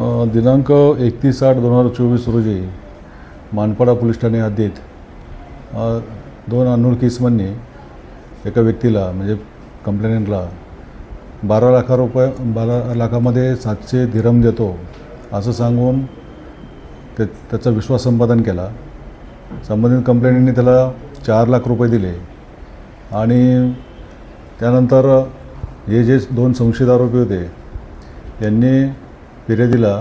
दिनांक एकतीस आठ दोन हजार चोवीस रोजी मानपाडा पोलीस ठाणे हद्दीत दोन अनोळखी इसमांनी एका व्यक्तीला म्हणजे कंप्लेनंटला बारा लाखा रुपये बारा लाखामध्ये सातशे धिरम देतो असं सांगून ते त्याचा विश्वास संपादन केला. संबंधित कंप्लेंटनी त्याला चार लाख रुपये दिले आणि त्यानंतर हे जे दोन संशयित आरोपी होते यांनी फिर्यादीला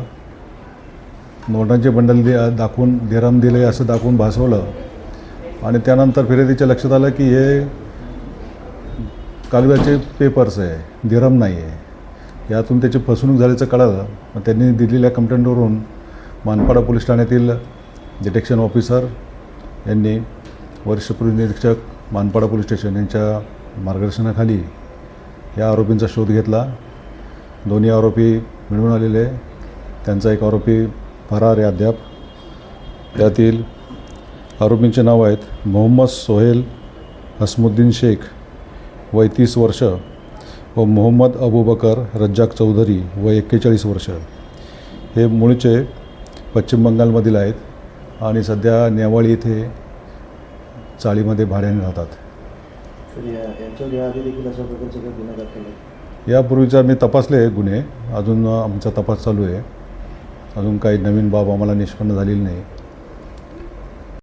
नोटांचे बंडल दि दाखवून दिराम दिले असं दाखवून भासवलं. आणि त्यानंतर फिर्यादीच्या लक्षात आलं की हे कालव्याचे पेपर्स आहे दिरम नाही आहे यातून त्याची फसवणूक झाल्याचं कळालं. मग त्यांनी दिलेल्या कंप्लेंटवरून मानपाडा पोलीस ठाण्यातील डिटेक्शन ऑफिसर यांनी वरिष्ठ पोलीस निरीक्षक मानपाडा पोलीस स्टेशन यांच्या मार्गदर्शनाखाली या आरोपींचा शोध घेतला. दोन्ही आरोपी मिळून आलेले त्यांचा एक आरोपी फरार आहे अद्याप. त्यातील आरोपींचे नाव आहेत मोहम्मद सोहेल हसमुद्दीन शेख वय तीस वर्ष व मोहम्मद अबूबकर रज्जाक चौधरी वय एक्केचाळीस वर्ष. हे मूळचे पश्चिम बंगालमधील आहेत आणि सध्या नेवाळी येथे चाळीमध्ये भाड्याने राहतात. यापूर्वीचा मी तपासले गुन्हे. अजून आमचा तपास चालू आहे. अजून काही नवीन बाब आम्हाला निष्पन्न झालेली नाही.